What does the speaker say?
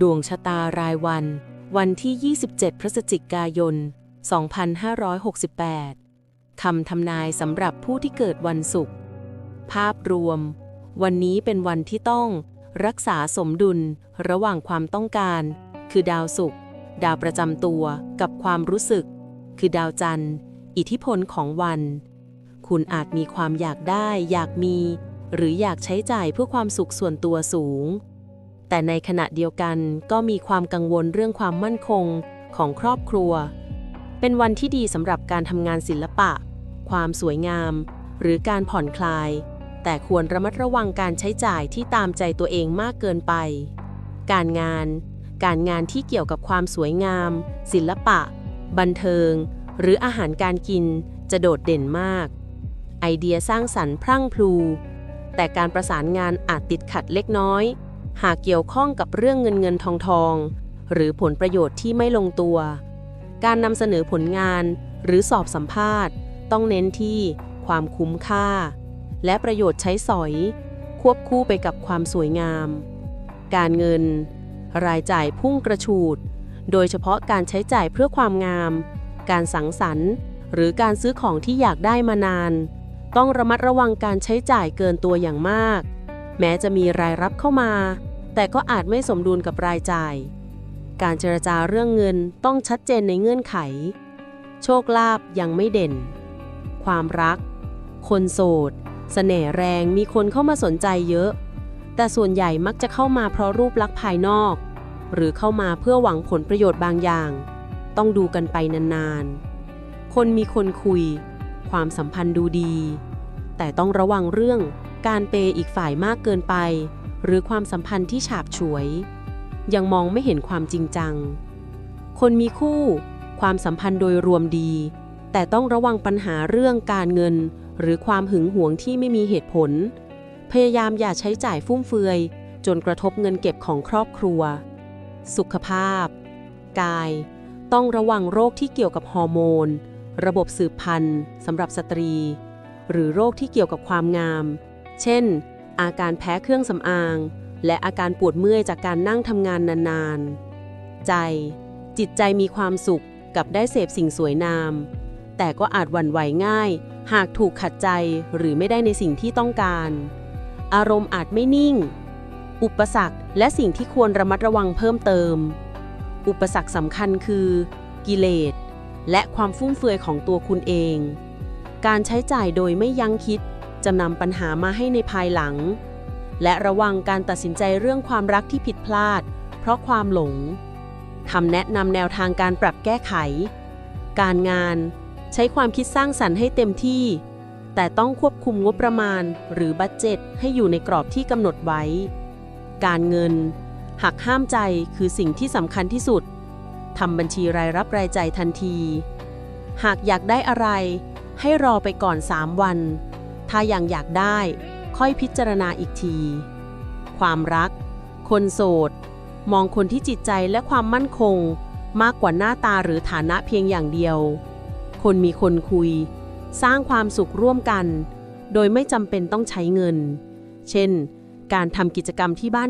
ดวงชะตารายวัน วันที่ 27 พฤศจิกายน 2568 คำทำนายสำหรับผู้ที่เกิดวันศุกร์ ภาพรวม วันนี้เป็นวันที่ต้องรักษาสมดุลระหว่างความต้องการ คือดาวศุกร์ ดาวประจำตัวกับความรู้สึก คือดาวจันทร์ อิทธิพลของวัน คุณอาจมีความอยากได้ อยากมี หรืออยากใช้จ่ายเพื่อความสุขส่วนตัวสูง แต่ในขณะเดียวกันก็มีความกังวลเรื่องความมั่นคงของครอบครัว เป็นวันที่ดีสำหรับการทำงานศิลปะ ความสวยงาม หรือการผ่อนคลาย แต่ควรระมัดระวังการใช้จ่ายที่ตามใจตัวเองมากเกินไป การงาน การงานที่เกี่ยวกับความสวยงาม ศิลปะ บันเทิง หรืออาหารการกินจะโดดเด่นมาก ไอเดียสร้างสรรค์พรั่งพลู แต่การประสานงานอาจติดขัดเล็กน้อย หากเกี่ยวข้องกับเรื่องเงินเงินทองทองหรือผลประโยชน์ที่ไม่ลงตัว การนำเสนอผลงานหรือสอบสัมภาษณ์ ต้องเน้นที่ความคุ้มค่า และประโยชน์ใช้สอย ควบคู่ไปกับความสวยงาม การเงิน รายจ่ายพุ่งกระฉูด โดยเฉพาะการใช้จ่ายเพื่อความงาม การสังสรรค์ หรือการซื้อของที่อยากได้มานาน ต้องระมัดระวังการใช้จ่ายเกินตัวอย่างมาก แม้จะมีรายรับเข้ามา แต่ก็อาจไม่สมดุลกับรายจ่าย การเจรจาเรื่องเงินต้องชัดเจนในเงื่อนไข โชคลาภยังไม่เด่น ความรัก คนโสดเสน่ห์แรงมีคนเข้ามาสนใจเยอะ แต่ส่วนใหญ่มักจะเข้ามาเพราะรูปลักษณ์ภายนอก หรือเข้ามาเพื่อหวังผลประโยชน์บางอย่าง ต้องดูกันไปนานๆ คนมีคนคุย ความสัมพันธ์ดูดี แต่ต้องระวังเรื่อง การเปย์อีกฝ่ายมากเกินไป หรือความสัมพันธ์ที่ฉาบฉวย ยังมองไม่เห็นความจริงจัง คนมีคู่ ความสัมพันธ์โดยรวมดี แต่ต้องระวังปัญหาเรื่องการเงิน หรือความหึงหวงที่ไม่มีเหตุผล พยายามอย่าใช้จ่ายฟุ่มเฟือย จนกระทบเงินเก็บของครอบครัว สุขภาพ กาย ต้องระวังโรคที่เกี่ยวกับฮอร์โมน ระบบสืบพันธุ์สำหรับสตรี หรือโรคที่เกี่ยวกับความงาม เช่น อาการแพ้เครื่องสำอาง และอาการปวดเมื่อยจากการนั่งทำงานนานๆ ใจ จิตใจมีความสุขกับได้เสพสิ่งสวยงาม แต่ก็อาจหวั่นไหวง่าย หากถูกขัดใจหรือไม่ได้ในสิ่งที่ต้องการ อารมณ์อาจไม่นิ่ง อุปสรรคและสิ่งที่ควรระมัดระวังเพิ่มเติม อุปสรรคสำคัญคือ กิเลสและความฟุ่มเฟือยของตัวคุณเอง การใช้จ่ายโดยไม่ยั้งคิด จะนำปัญหามาให้ในภายหลัง และระวังการตัดสินใจเรื่องความรักที่ผิดพลาด เพราะความหลงคำแนะนำแนวทางการปรับแก้ไข การงาน ใช้ความคิดสร้างสรรค์ให้เต็มที่ แต่ต้องควบคุมงบประมาณ หรือบัตเจ็ตให้อยู่ในกรอบที่กำหนดไว้ การเงิน หักห้ามใจคือสิ่งที่สำคัญที่สุดทำบัญชีรายรับรายจ่ายทันที หากอยากได้อะไร ให้รอไปก่อน 3 วัน ถ้ายังอยากได้ ค่อยพิจารณาอีกที ความรัก คนโสด มองคนที่จิตใจและความมั่นคง มากกว่าหน้าตาหรือฐานะเพียงอย่างเดียว คนมีคนคุย สร้างความสุขร่วมกัน โดยไม่จำเป็นต้องใช้เงิน เช่น การทำกิจกรรมที่บ้าน